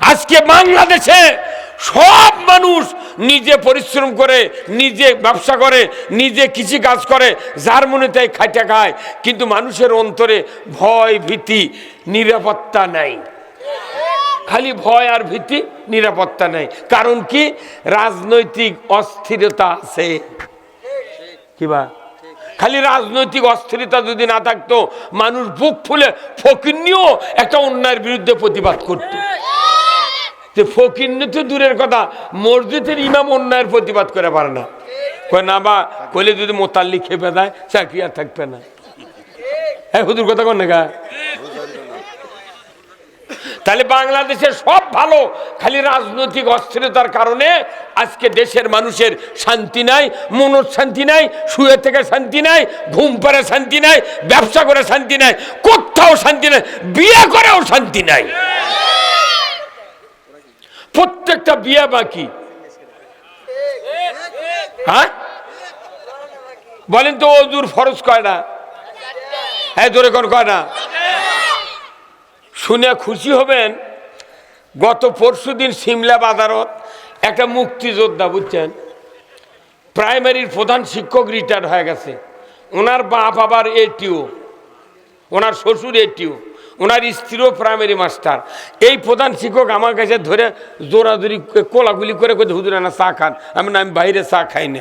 আজকে বাংলাদেশে সব মানুষ নিজে পরিশ্রম করে, নিজে ব্যবসা করে, নিজে কৃষি কাজ করে, যার মনে তাই খাইটা খায়। কিন্তু মানুষের অন্তরে ভয়, ভীতি, নিরাপত্তা নাই। খালি ভয় আর ভীতি, নিরাপত্তা নেই। কারণ কি? রাজনৈতিক অস্থিরতা আছে। কিবা খালি রাজনৈতিক অস্থিরতা যদি না থাকতো, মানুষ বুক ফুলে ফকির একটা অন্যায়ের বিরুদ্ধে প্রতিবাদ করত। যে ফকির তো দূরের কথা, মসজিদের ইমাম অন্যায়ের প্রতিবাদ করে পারে না। কয়, না বা, কইলে যদি মোতাল্লি খেপে দেয় চাকরি আর থাকবে না? হ্যাঁ হুদুর কথা কন না তাহলে বাংলাদেশের সব ভালো, খালি রাজনৈতিক অস্থিরতার কারণে আজকে দেশের মানুষের শান্তি নাই মনের শান্তি নাই, শুয়ে থেকে শান্তি নাই, ঘুম পারে শান্তি নাই, ব্যবসা করে শান্তি নাই, কোথাও শান্তি নাই, বিয়ে করেও শান্তি নাই। প্রত্যেকটা বিয়ে বাকি। হ্যাঁ? বলেন তো ওজুর ফরজ কয় না? হ্যাঁ জোরে কোন কয় না? শুনে খুশি হবেন, গত পরশু দিন সিমলা বাজারত একটা মুক্তিযোদ্ধা, বুঝছেন? প্রাইমারির প্রধান শিক্ষক রিটায়ার হয়ে গেছে। ওনার বাপ আবার এটিও ওনার শ্বশুর এটিও ওনার স্ত্রীও প্রাইমারি মাস্টার এই প্রধান শিক্ষক আমার কাছে ধরে জোরাজুরি কোলাগুলি করে করে হুজুর না চা খান। আমি না আমি বাইরে চা খাই না।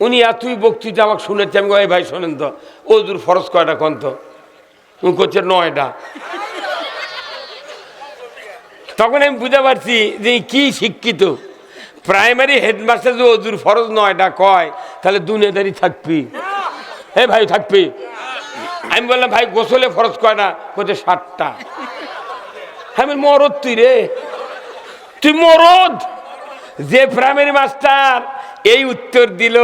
উনি এতই বক্তৃতা আমাকে শুনেছে আমি "এই ভাই শোনেন তো ওজুর ফরজ কয়টা কন্ত উনি করছে নয়টা। তখন আমি বুঝতে পারছি যে কি শিক্ষিত। প্রাইমারি হেডমাস্টার যে অজুর ফরজ নয়টা কয় তাহলে দুনিয়াদারি থাকবি। হে ভাই থাকবি? আমি বললাম, ভাই, গোসলে ফরজ করে না। কোথায় ষাটটা আমি মরদ তুই রে? তুই মরদ? যে প্রাইমারি মাস্টার, এই উত্তর দিল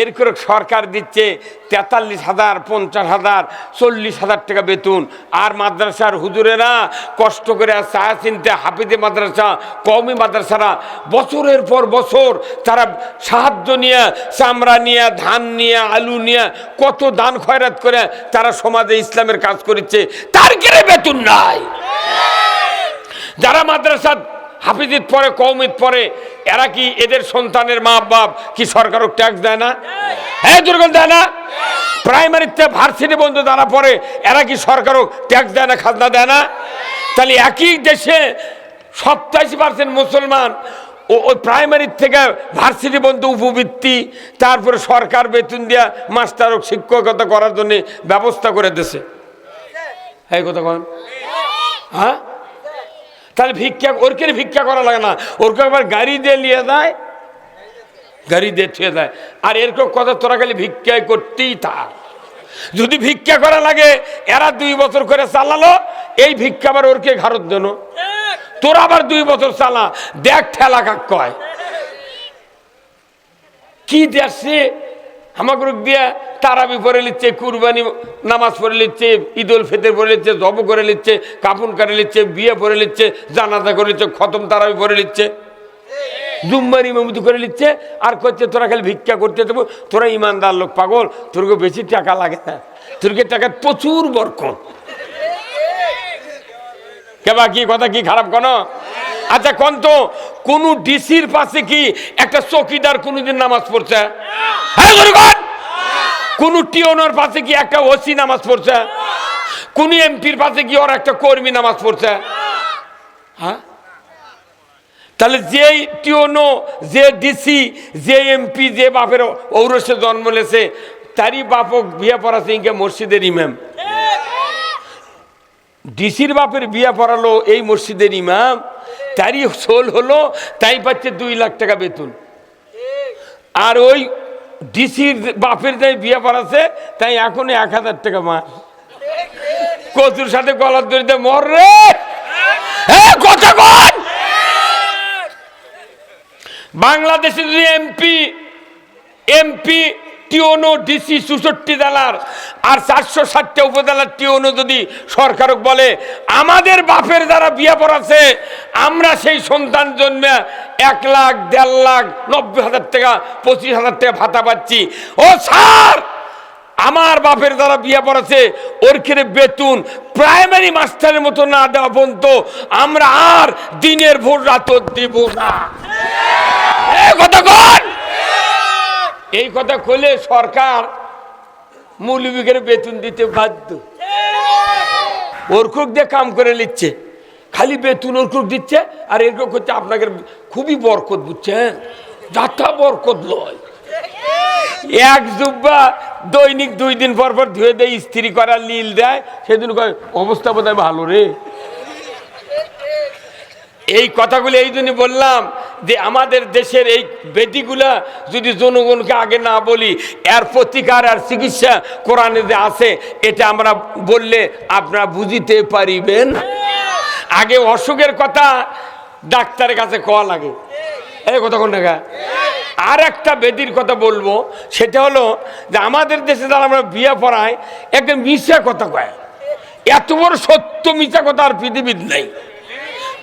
এর করে সরকার দিচ্ছে তেতাল্লিশ হাজার, পঞ্চাশ হাজার, চল্লিশ হাজার টাকা বেতন। আর মাদ্রাসার হুজুরেরা কষ্ট করে চা চিনতে হাফিজে মাদ্রাসা, কওমি মাদ্রাসারা বছরের পর বছর তারা সাহায্য নিয়ে, চামড়া নিয়ে, ধান নিয়ে, আলু নিয়ে কত দান খয়রাত করে তারা সমাজে ইসলামের কাজ করেছে। তার কেড়ে বেতন নাই। যারা মাদ্রাসা হাফিজিত পরে কৌমিত পরে, এরা কি এদের সন্তানের মা বাপ কি সরকারও ট্যাক্স দেয় না? হ্যাঁ দুর্গম দেয় না? প্রাইমারিতে ভার্সিটি বন্ধু যারা পড়ে, এরা কি সরকারও ট্যাক্স দেয় না, খাজনা দেয় না? তাহলে একই দেশে সপ্তাশি পার্সেন্ট মুসলমান ও ওই প্রাইমারি থেকে ভার্সিটি বন্ধু উপবৃত্তি, তারপরে সরকার বেতন দেওয়া মাস্টার ও শিক্ষকতা করার জন্য ব্যবস্থা করে দেশে হ্যাঁ কথা কন। হ্যাঁ? তাহলে ভিক্ষা ওরকে ভিক্ষা করা লাগে না। ওরকে আবার গাড়ি দিয়ে নিয়ে যায়, গাড়ি দিয়ে ছুঁয়ে দেয়। আর এরকম কথা তোরা খালি ভিক্ষায় করতেই থাক। যদি ভিক্ষা করা লাগে, এরা দুই বছর করে চালালো, এই ভিক্ষা আবার ওরকে ঘাড়ত দেন। তোরা আবার দুই বছর চালা। দেখ ঠেলা কাক কয়। কি দেখছে আমাকে দিয়া তারাবি পরে নিচ্ছে কুরবানি নামাজ পড়ে নিচ্ছে ঈদ উল ফিতর পরে নিচ্ছে জব করে নিচ্ছে কাপুন করে নিচ্ছে বিয়ে পরে নিচ্ছে জানাজা করে নিচ্ছে খতম তারাবি পরে নিচ্ছে জুম্মারি ইমামতি করে নিচ্ছে আর করছে তোরা খালি ভিক্ষা করতে দেবো, তোরা ইমানদার লোক পাগল, তোরকে বেশি টাকা লাগে না, তোরকে টাকা প্রচুর বরকত। কেবা কি কথা, কি খারাপ কোন? আচ্ছা কোন তো, কোন ডিসির পাশে কি একটা চকিদার কোনোদিন নামাজ পড়ছে? হ্যাঁ? কোন টিওনার পাশে কি একটা ওসি নামাজ পড়ছে? কোন এমপির পাশে কি ওর একটা কর্মী নামাজ পড়ছে? হ্যাঁ? তাহলে যেই টিওনো, যে ডিসি, যে এমপি, যে বাপের ঔরসে জন্ম লেছে, তারই বাপক বিয়ে পড়াছে ইনকে মসজিদের ইমাম। ডিসির বাপের বিয়ে পড়ালো এই মসজিদের ইমাম, তারই সোল হলো, তাই পাচ্ছে দুই লাখ টাকা বেতন। আর ওই ডিসির বাপের যাই বিয়ে পড়াছে, তাই এখন এক হাজার টাকা মাস কচুর সাথে গলার দড়িতে মর রে! হ্যাঁ কথা কন! বাংলাদেশে যদি এমপি এমপি টিওনো ডিসি চৌষট্টি জেলার আর চারশো ষাটটা উপজেলার টিওনো যদি সরকারক বলে, আমাদের বাপের যারা বিয়ে পড়াছে আমরা সেই সন্তান জন্মে এক লাখ, দেড় লাখ, নব্বই হাজার টাকা, পঁচিশ হাজার টাকা ভাতা পাচ্ছি। ও স্যার, আমার বাপের দ্বারা বিয়ে পড়াছে ওর খেলে বেতন প্রাইমারি মাস্টারের মতো না দেওয়া পর্যন্ত আমরা আর দিনের ভোর রাত দিব না। কথা কন! এই কথা কইলে সরকার মৌলবীকের বেতন দিতে বাধ্য। ওরকুক দিয়ে কাম করে নিচ্ছে। খালি বেতন ওরকুক দিচ্ছে আর এরকম করছে আপনাকে খুবই বরকত, বুঝছেন? যাত্রা বরকত লয়। এক জুব্বা দৈনিক দুই দিন পর পর ধুয়ে দেয় ইস্ত্রি করার নীল দেয়, সেদিন কয়, অবস্থা বোধ ভালো রে। এই কথাগুলো এই জন্য বললাম যে আমাদের দেশের এই বেদিগুলা যদি জনগণকে আগে না বলি, এর প্রতিকার আর চিকিৎসা কোরআনে যে আছে, এটা আমরা বললে আপনারা বুঝিতে পারিবেন। আগে অসুখের কথা ডাক্তারের কাছে কওয়া লাগে। এই কথা কোন টাকা আর একটা বেদির কথা বলব, সেটা হলো যে আমাদের দেশে যারা আমরা বিয়ে পড়াই একটা মিশা কথা কয়। এত বড় সত্য মিশা কথা আর পৃথিবীর নেই।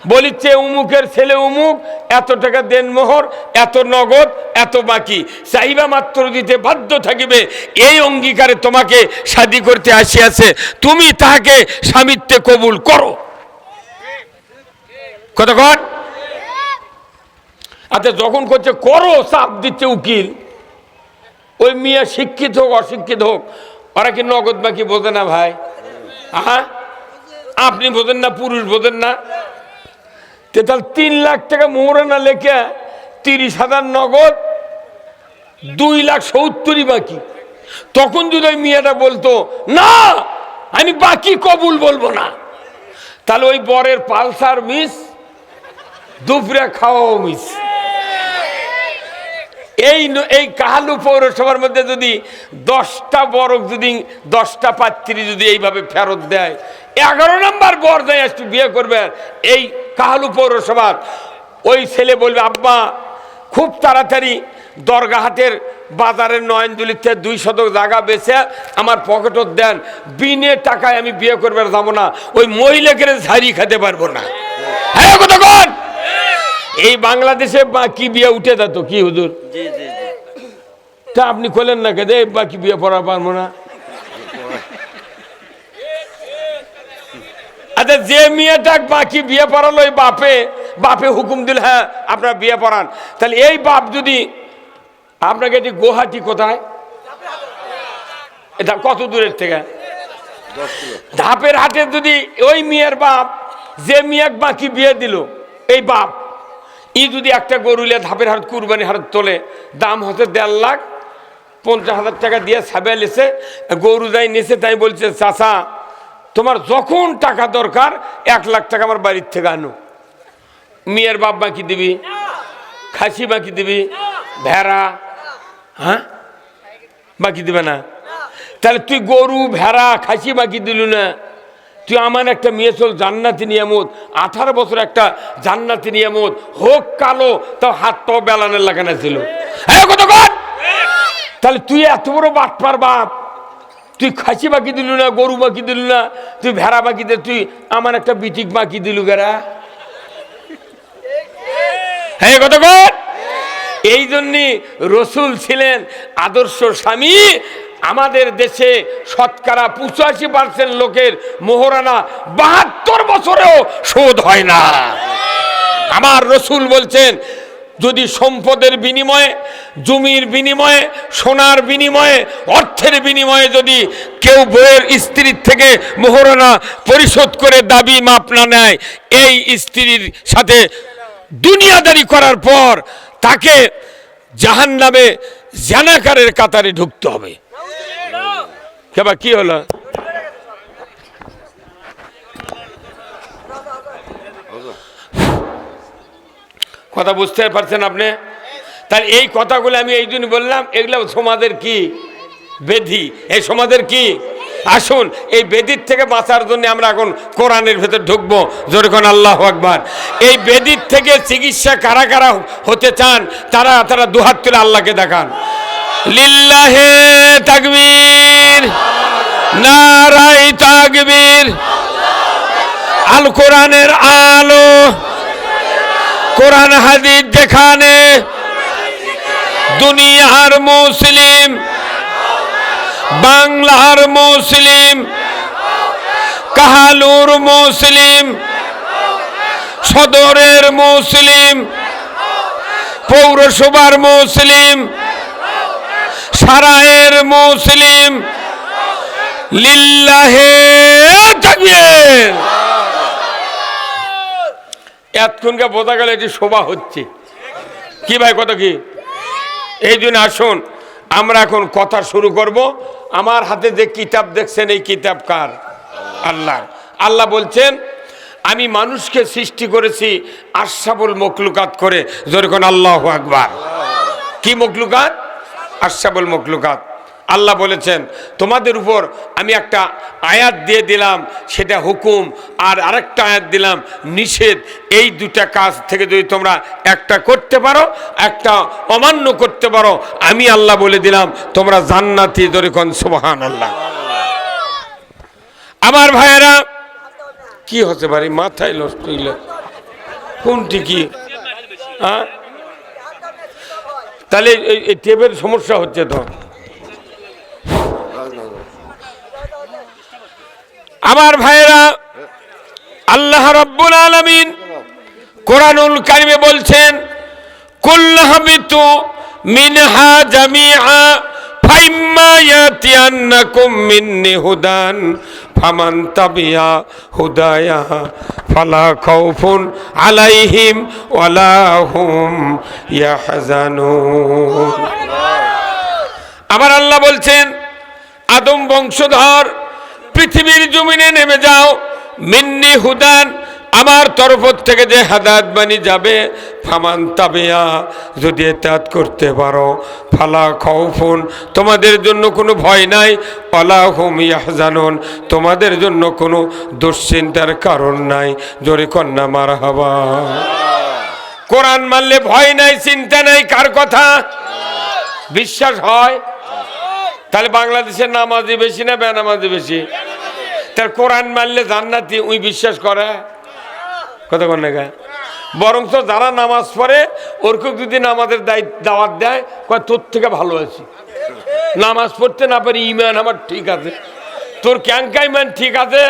বলিচ্ছে, উমুকের ছেলে উমুক, এত টাকা দেন মোহর, এত নগদ, এত বাকি। চাইবা মাত্র দিতে বাধ্য থাকিবে। এই অঙ্গীকারে তোমাকে শাদি করতে আসিয়াছে। তুমি তাহাকে স্বামিত্বে কবুল করো। কতক্ষণ আচ্ছা যখন করছে, করো, চাপ দিচ্ছে উকিল। ওই মেয়ে শিক্ষিত হোক, অশিক্ষিত হোক, ওরা কি নগদ বাকি বোঝে না ভাই? হ্যাঁ? আপনি বোঝেন না, পুরুষ বোঝেন না। তে তাহলে তিন লাখ টাকা মোহরে না লেখে তিরিশ হাজার নগদ, দুই লাখ সত্তরই বাকি। তখন যদি ওই মেয়েটা বলতো, না, আমি বাকি কবুল বলব না। তাহলে ওই বরের পালসার মিস, দুপুরে খাওয়াও মিস। এই এই কাহালু পৌরসভার মধ্যে যদি দশটা বরক যদি, দশটা পাত্রী যদি এইভাবে ফেরত দেয় এগারো নম্বর বর দেয় একটু বিয়ে করবে এই কাহালু পৌরসভার ওই ছেলে বলবে আব্বা খুব তাড়াতাড়ি দরগাহাটের বাজারের নয়নজুলিতে দুই শতক জায়গা বেছে আমার পকেটত দেন। বিনে টাকায় আমি বিয়ে করবে যাব না। ওই মহিলাকে ঝাড়ি খেতে পারব না। হ্যাঁ কতক্ষণ এই বাংলাদেশে বাকি বিয়ে উঠে যেত কি হুজুর? তা আপনি খোলেন না কেদে বাকি বিয়ে পড়া পারব না। আচ্ছা যে মেয়েটা বাকি বিয়ে পড়ালো, ওই বাপে বাপে হুকুম দিল হ্যাঁ আপনার বিয়ে পড়ান। তাহলে এই বাপ যদি, আপনাকে এটি গুয়াহাটি কোথায়? এটা কত দূরের থেকে? ধাপের হাটে যদি ওই মেয়ের বাপ, যে মেয়েক বাকি বিয়ে দিল, এই বাপ, ই যদি একটা গরুলে ধাপের হাট কুরবানি হাট তোলে, দাম হচ্ছে দেড় লাখ, পঞ্চাশ হাজার টাকা দিয়ে সাবে লেছে, গরু যাই নিছে তাই বলছে চাষা তোমার যখন টাকা দরকার, এক লাখ টাকা আমার বাড়ির থেকে আনো। মেয়ের বাপ বাকি দিবি, খাসি বাকি দিবি, ভেড়া হ্যাঁ? বাকি দিবে না। তাহলে তুই গরু, ভেড়া, খাসি বাকি দিলু না। তুই আমার একটা মেয়ে চল, জান্নাতি নিয়ামত। আঠারো বছর একটা জান্নাতি নিয়ামত। হোক কালো, তাও হাত পাও বেলানের লাগানো ছিল। তাহলে তুই এত বড় বাটপার বাপ। তুই খাসি বাকি দিলু না, গরু বাকি দিলু না, তুই ভেড়া বাকি দে তুই আমার একটা বিটিক বাকি দিলু গেরা। হ্যাঁ কত এই জন্যে রসুল ছিলেন আদর্শ স্বামী। আমাদের দেশে শতকরা পঁচাশি পার্সেন্ট লোকের মোহরানা বাহাত্তর বছরেও শোধ হয় না। আমার রসুল বলছেন যদি সম্পদের বিনিময়ে, জমির বিনিময়ে, সোনার বিনিময়ে, অর্থের বিনিময়ে যদি কেউ বইয়ের স্ত্রীর থেকে মোহরানা পরিশোধ করে দাবি মাপ না নেয়, এই স্ত্রীর সাথে দুনিয়াদারি করার পর তাকে জাহান নামে জানাকারের কাতারে ঢুকতে হবে। কেবা কি হলো? কথা বুঝতে পারছেন আপনি? তাহলে এই কথাগুলো আমি এই জন্য বললাম, এগুলো সমাজের কি? বেধি। এই সমাজের কি? আসুন, এই বেদির থেকে বাঁচার জন্য আমরা এখন কোরআনের ভেতর ঢুকবো। যেরকম আল্লাহ আকবার। এই বেদির থেকে চিকিৎসা কারা কারা হতে চান, তারা তারা দুহাত তুলে আল্লাহকে দেখান। লিল্লাহে তাকবীর নারাই তাকবীর, আল কোরআনের আলো কোরআন, হাদিস যেখানে দুনিয়ার মুসলিম, বাংলার মুসলিম, কাহালুর মুসলিম, সদরের মুসলিম, পৌরসভার মুসলিম সারায়ের মুসলিম, লিল্লাহে তাকবীর। এতক্ষণকে বোঝা গেল এটি শোভা হচ্ছে। কি ভাই কত কি? এই জন্য আসুন, আমরা এখন কথা শুরু করব। আমার হাতে যে কিতাব দেখছেন, এই কিতাব কার? আল্লাহ আল্লাহ বলছেন, আমি মানুষকে সৃষ্টি করেছি আশাবুল মকলুকাত করে। যেরকম আল্লাহ আকবার। কি মকলুকাত আশাবুল মকলুকাত আল্লাহ বলেছেন, তোমাদের উপর আমি একটা আয়াত দিয়ে দিলাম, সেটা হুকুম, আর আরেকটা আয়াত দিলাম, নিষেধ। এই দুটা কাজ থেকে যদি তোমরা একটা করতে পারো, একটা অমান্য করতে পারো, আমি আল্লাহ বলে দিলাম, তোমরা জান্নাতি দরিকন সুবহান আল্লাহ আমার ভাইয়েরা, কি হতে পারে? মাথায় নষ্ট হইল কোনটি কি? হ্যাঁ? তাহলে এই- টেপের সমস্যা হচ্ছে তো। আমার ভাইয়েরা, আল্লাহ রব্বুল আলমিন কোরআনুল কারিমে বলছেন কুল্লাহাবিতু মিনহা জামিআ, ফাইম্মা ইয়াতিয়ান্নাকুম মিন্নি হুদান, ফামান তাবিয়া হুদায়া, ফালা খাউফুন আলাইহিম ওয়ালা হুম ইয়াহজানুন। আমার আল্লাহ বলছেন আদম বংশধর, পৃথিবীর জমিনে নেমে যাও। মিন্নি হুদান, আমার তরফ থেকে যে হাদাত বাণী যাবে, ফামান তাবিয়া, যদি এতাত করতে পারো, ফালা খৌফুন তোমাদের জন্য কোনো ভয় নাই অলা হুম ইয়াহজানুন, তোমাদের জন্য কোনো দুশ্চিন্তার কারণ নাই। জোরে কন্যা মার হাবা কোরআন মানলে ভয় নাই, চিন্তা নাই, কার কথা? বিশ্বাস হয়? তাহলে বাংলাদেশের নামাজি বেশি না বেনামাজি বেশি? তার কোরআন মানলে জান্নাতি, উই বিশ্বাস করে? কথা কোন না বরং তো যারা নামাজ পড়ে ওরকে যদি নামাজের দায়িত্ব, দাওয়াত দেয়, কয়, তোর থেকে ভালো আছি। নামাজ পড়তে না পারি ইমান আমার ঠিক আছে। তোর ক্যাঙ্কা ইমান ঠিক আছে,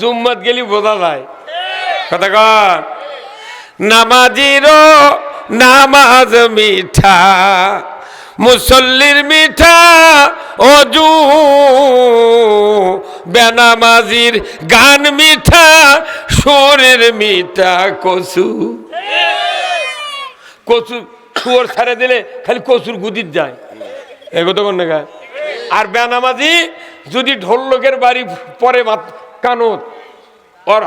জুম্মাত গেলি বোঝা যায়। কথা কর নামাজিরও নামাজ মিঠা, মুসল্লির মিঠা অজু বেনামাজির গান মিঠা, সোরের মিঠা কচু। কচু শুয়োর ছাড়ে দিলে খালি কচুর গুদির যায়। এগোতে কোন গায় আর বেনামাজি যদি ঢোল লোকের বাড়ি পরে কানত, ওর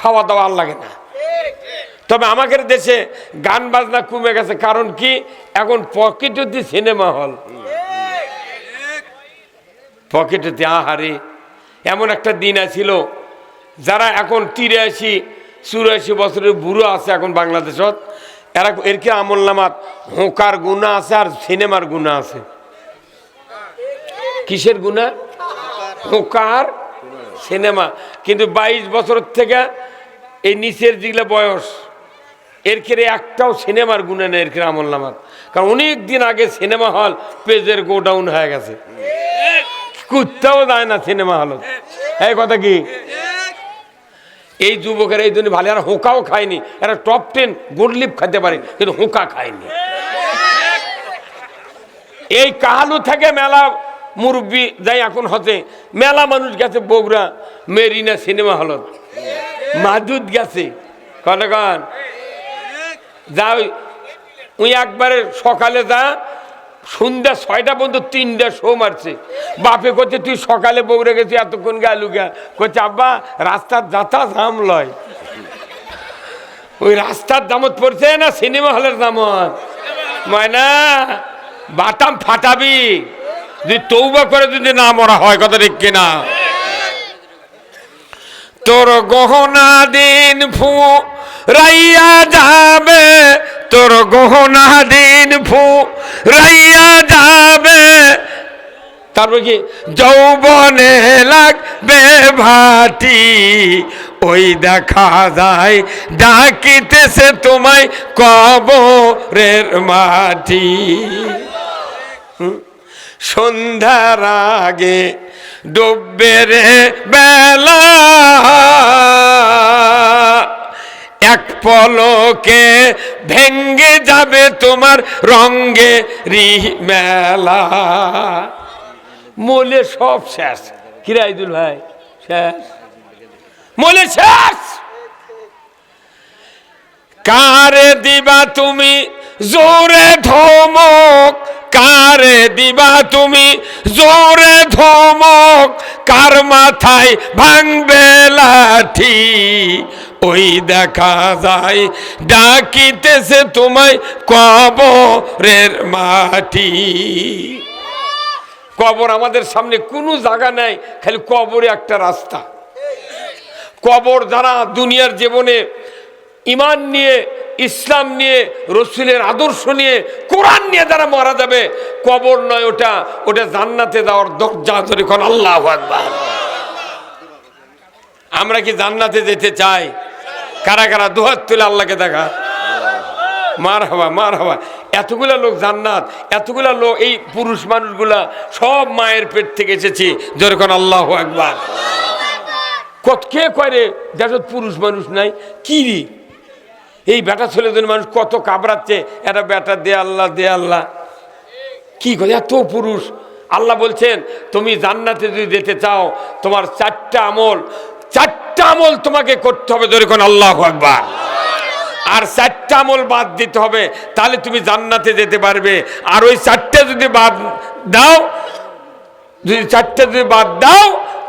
খাওয়া দাওয়া আর লাগে না। তবে আমাদের দেশে গান বাজনা কমে গেছে। কারণ কি? এখন পকেটে সিনেমা হল। পকেটে আহারে এমন একটা দিন আছিল, যারা এখন তিরাশি, চুরাশি বছরের বুড়ো আছে এখন বাংলাদেশত, এরা এর কি আমল নামাত, হোঁকার গুণা আছে আর সিনেমার গুণা আছে। কিসের গুণা? হোঁকার সিনেমা। কিন্তু বাইশ বছর থেকে এই নিচের যেগুলো বয়স, এর কেড়ে একটাও সিনেমার গুণে নেই, এর কেড়ে আমল নামার কারণ অনেক দিন আগে সিনেমা হল পেজের গোডাউন হয়ে গেছে। কুত্তাও যায় না সিনেমা হল এই কথা কি? এই যুবকের এই জন্য ভালো, এরা হোঁকাও খায়নি। এরা টপ টেন গোডলিপ খেতে পারে, কিন্তু হোঁকা খায়নি। এই কাহালু থেকে মেলা মুরব্বী যাই এখন হতে, মেলা মানুষ গেছে বগুড়া, মেরিনা সিনেমা হলত। মাদুদ গেছে। কনগন যা ওই একবারে সকালে যা সন্ধ্যা ছয়টা পর্যন্ত তিনটা শো মারছে। বাপে করছে তুই সকালে বগুড়ে গেছি, এতক্ষণ গেলু গা করছে আব্বা, রাস্তার যাতা জাম লয়। ওই রাস্তার দামত পড়ছে না সিনেমা হলের দামত? ময়না, বাটাম ফাটাবি। যদি তৌবা করে যদি না মরা হয়, কথা ঠিক কিনা? তোর গহনা দিন ফু, রাইয়া যাবে। তোর গহনা দিন ফু রাইয়া যাবে। তারপর কি? যৌবনে লাগবে ভাটি, ওই দেখা যায়, ডাকিতেছে তোমায় কবরের মাটি? সন্ধ্যার আগে ডুববে রে বেলা। এক পলকে ভেঙ্গে যাবে তোমার রঙ্গে মেলা। মোলে সব শেষ। কিরাইদুল ভাই? শেষ। মোলে শেষ! কারে দিবা তুমি জোরে ধমক? কারে দিবা তুমি জোরে ধমক? কার মাথায় ভাঙবে লাঠি? ওই দেখা যায়, ডাকিতেছে তোমায় কবরের মাটি। কবর আমাদের সামনে কোনো জায়গা নাই, খালি কবরে একটা রাস্তা। কবর যারা দুনিয়ার জীবনে ইমান নিয়ে, ইসলাম নিয়ে, রসুলের আদর্শ নিয়ে, কোরআন নিয়ে যারা মারা যাবে, কবর নয় ওটা ওটা জান্নাতে যাওয়ার দরজা ধরে আল্লাহ আমরা কি জান্নাতে যেতে চাই? কারা কারা দুহাত তুলে আল্লাহকে দেখা। মার হওয়া মার হওয়া এতগুলা লোক জান্নাত, এতগুলা লোক, এই পুরুষ মানুষগুলা সব মায়ের পেট থেকে এসেছি। যেরকম আল্লাহ একবার কত কে করে যাদের পুরুষ মানুষ নাই? কি রে? এই বেটা ছেলেদের মানুষ কত কাবড়াচ্ছে? এটা বেটা দে আল্লাহ দে আল্লাহ। কি করে এত পুরুষ। আল্লাহ বলছেন, তুমি জান্নাতে যদি যেতে চাও, তোমার চারটা আমল চারটা আমল তোমাকে করতে হবে যেরকম আল্লাহ একবার আর চারটা আমল বাদ দিতে হবে, তাহলে তুমি জান্নাতে যেতে পারবে। আর ওই চারটা যদি বাদ দাও, যদি চারটা যদি বাদ দাও,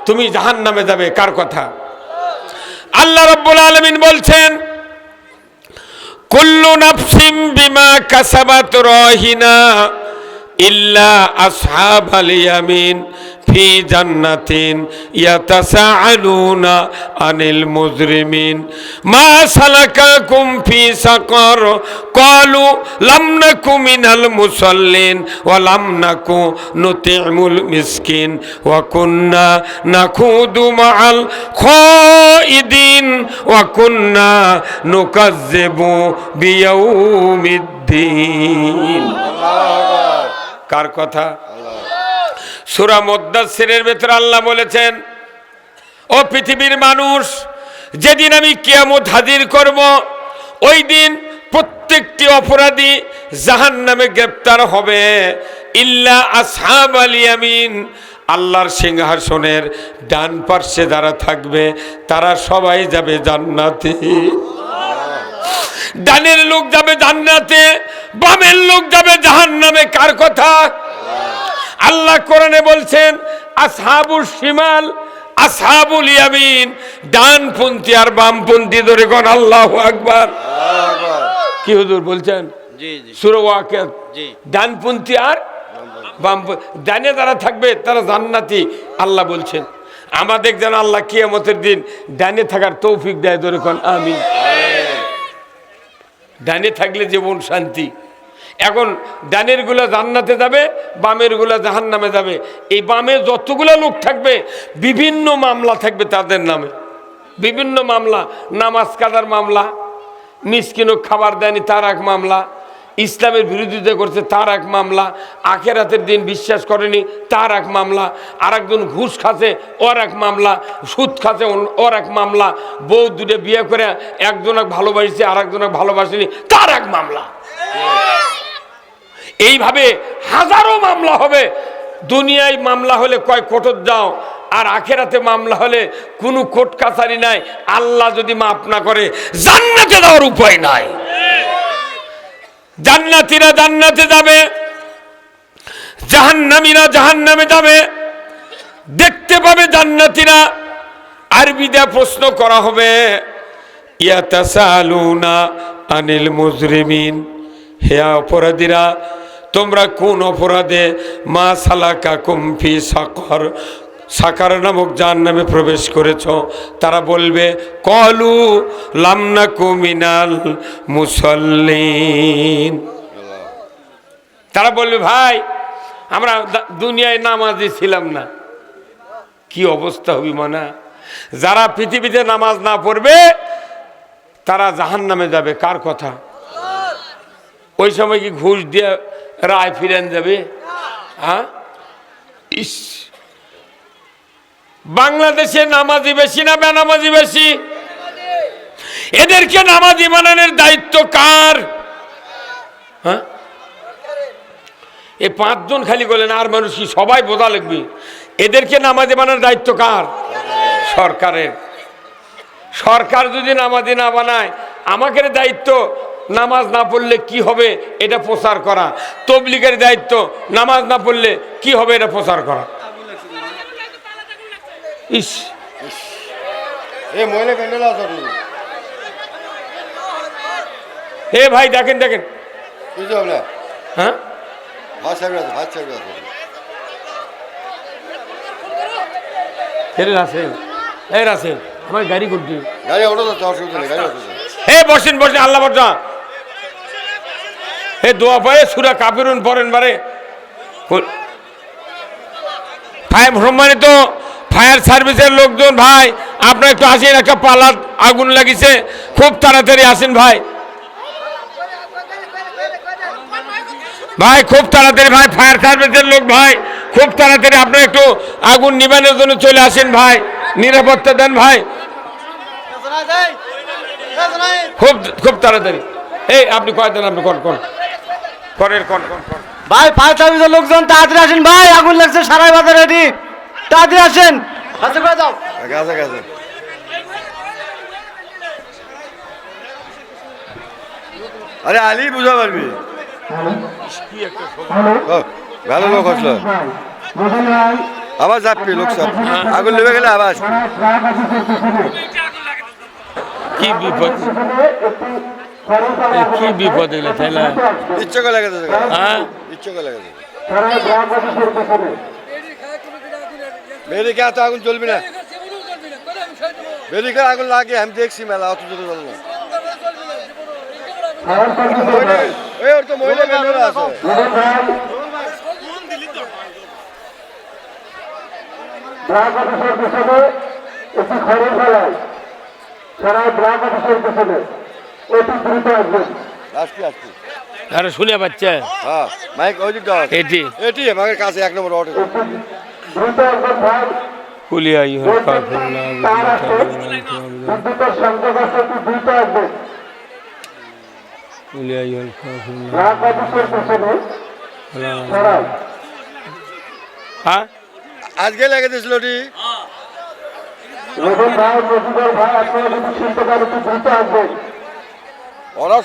তুমি জাহান নামে যাবে। কার কথা? আল্লাহ রব্বুল আলমিন বলছেন, কুল্লু নাফসিম বিমা কাসাবাত রহিনা ইল্লা আসহাবাল ইয়ামিন। ফি জান্নাতিন ইয়াতাসাআলুনা আনিল মুজরিমিন। মা সালাকাকুম ফি সাকার। ক্বালু লাম নাকু মিনাল মুসাল্লিন ওয়া লাম নাকু নুতিমুল মিসকিন। ওয়া কুন্না নাখুদু মাআল খাইদিন ওয়া কুন্না নুকাজ্জিবু বিয়াউমিদ্দিন। কার কথা? সুরা মুদাসসিরের ভেতরে আল্লাহ বলেছেন, ও পৃথিবীর মানুষ, যেদিন আমি কিয়ামত হাজির করব, ওই দিন প্রত্যেকটি অপরাধী জাহান নামে গ্রেপ্তার হবে। ইল্লা আসহাব আল ইয়ামিন। আল্লাহর সিংহাসনের ডান পার্শ্বে যারা থাকবে, তারা সবাই যাবে জান্নাতে। ডানের লোক যাবে জান্নাতে, বামের লোক যাবে জাহান্নামে। কার কথা? আল্লাহ কোরআনে বলছেন আসহাবুল শিমাল আসহাবুল ইয়ামিন। ডানপন্থী আর বামপন্থী ধরে কোন আল্লাহ আকবার। কি হুজুর বলছেন? জি জি। সুরে ওয়াকিয়াত জি। ডানপন্থী আর বাম ডানে যারা থাকবে তারা জান্নাতি আল্লাহ বলছেন। আমাদের যেন আল্লাহ কিয়ামতের দিন ডানে থাকার তৌফিক দেয় ধরে কোন আমি ডানে থাকলে জীবন শান্তি। এখন ডানেরগুলা জান্নাতে যাবে, বামেরগুলা জাহান নামে যাবে। এই বামে যতগুলো লোক থাকবে, বিভিন্ন মামলা থাকবে তাদের নামে। বিভিন্ন মামলা, নামাজ কাদার মামলা, মিসকিনও খাবার দেয়নি তার এক মামলা, ইসলামের বিরোধিতা করছে তার এক মামলা, আখেরাতের দিন বিশ্বাস করেনি তার এক মামলা আর একজন ঘুষ খাচ্ছে ওর এক মামলা, সুদ খাচ্ছে ওর- এক মামলা, বউ দুটো বিয়ে করে একজন এক ভালোবাসছে আর একজন এক ভালোবাসেনি তার এক মামলা। এইভাবে হাজারো মামলা হবে। দুনিয়ায় মামলা হলে কয় কোর্টত যাও, আর আখেরাতে মামলা হলে কোনো কোর্ট কাছারি নাই। আল্লাহ যদি মাফ না করে, জান্নাতে যাওয়ার উপায় নাই। জান্নাতিরা জান্নাতে যাবে, জাহান্নামীরা জাহান্নামে যাবে। দেখতে পাবে জান্নাতিরা। আরবিদা প্রশ্ন করা হবে, ইয়াতাসালুনা আনিল মুজরিমিন। হে অপরাধীরা তোমরা কোন অপরাধে মা সালাকা কুমফি সাকর, সাকার নামক যার নামে প্রবেশ করেছ? তারা বলবে, কলু লামনা কুমিনাল মুসল্লিন। তারা বলবে, ভাই, আমরা দুনিয়ায় নামাজি ছিলাম না। কি অবস্থা হবি মানা যারা পৃথিবীতে নামাজ না পড়বে, তারা জাহান নামে যাবে। কার কথা? ওই সময় কি ঘুষ দিয়ে রায় ফিরেন যাবে হ্যাঁ? ইস। বাংলাদেশে নামাজি বেশি না বেনামাজি বেশি? এদেরকে নামাজি বানানোর দায়িত্ব কার? হ্যাঁ? এ পাঁচজন খালি বলেন, আর মানুষ কি সবাই বোঝা লাগবে? এদেরকে নামাজি বানানোর দায়িত্ব কার? সরকারের। সরকার যদি নামাজি না বানায়, আমাকে দায়িত্ব নামাজ না পড়লে কি হবে এটা প্রচার করা। তবলিগের দায়িত্ব নামাজ না পড়লে কি হবে এটা প্রচার করা। ইস। এ হে ভাই দেখেন দেখেন। হ্যাঁ? রাসেল এই রাসেল আমার গাড়ি করছি গাড়ি অটো যাচ্ছে অসুবিধা নেই গাড়ি অটো হে বসেন বসেন আল্লাহ হে দোয়া পায়ে সুরা কাপিরুন পরেন বারে। ফায়ার সম্মানিত ফায়ার সার্ভিসের লোকজন ভাই আপনার একটু আসেন একটা পালার আগুন লাগিছে। খুব তাড়াতাড়ি আসেন ভাই। ভাই খুব তাড়াতাড়ি ভাই ফায়ার সার্ভিসের লোক ভাই খুব তাড়াতাড়ি আপনি একটু আগুন নিবানোর জন্য চলে আসেন ভাই। নিরাপত্তা দেন ভাই। খুব খুব তাড়াতাড়ি। এই আপনি কয় দেন আপনি কোন কোন? করের কোন কোন কোন? ভাই ফায়ার সার্ভিসের লোকজন তাড়াতাড়ি আসেন ভাই আগুন লাগছে সারাই বাজার রেডি। তাড়াতাড়ি আসেন। হাতে করে দাও গেছে গেছে আরে আলি বুঝা পারবি? ও, ভালো লোক আসলো। আবার যাবি লোক সব আগুন লেবে গেলে আবার কি বিপদ? কি বিপদ এগুলো তাইলে ইচ্ছে করে লেগেছে হ্যাঁ ইচ্ছে করে লেগেছে মেরিকা তো আগুন চলবি না মেরিকা আগুন লাগে আমি দেখছি মেলা অত জোরে চল না ওই ওর তো মহিলা মেয়েরা আছে ব্রাক অফিসের পিছনে একটি খড়ের ফেলায় সারা ব্রাক অফিসের পিছনে অতি দ্রুত আসবেন আসবি আসবি আরে শুনে বাচ্চা। হ্যাঁ মাইক ওই দিকটা আছে। এটি। এটি আমাদের কাছে এক নম্বর অটো দ্রুত আসবেন ভাই কুলিয়া ইহল কাফিরুল্লাহ বিদ্যুতের সংযোগ আছে অতি দ্রুত আসবেন কুলিয়া ইহল কাফিরুল্লাহ ব্রাক অফিসের পিছনে হ্যাঁ? আজকে লেগে দিয়েছিল ওটি। ভাই মজিবর ভাই আপনারা যদি পারেন অতি দ্রুত আসবেন ওরা